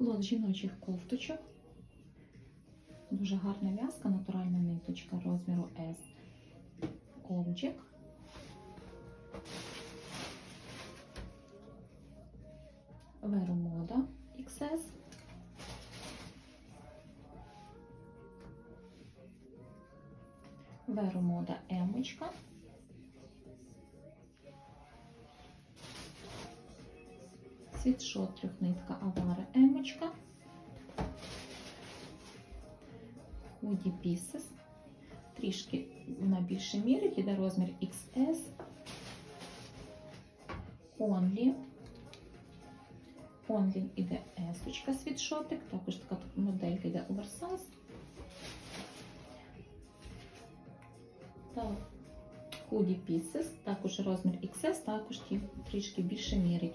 Лот жіночих кофточок. Дуже гарна в'язка, натуральна ниточка розміру S. Ковчик. Веромода XS. Веромода Емочка. Світшот трьохнитка Авара Емочка. Худі Pieces. Трішки вона більше мірить, іде розмір XS. Only. Only іде S світшотик, також така моделька йде оверсайз. Hoodie Pieces, також розмір XS, також ті трішки більше мірить.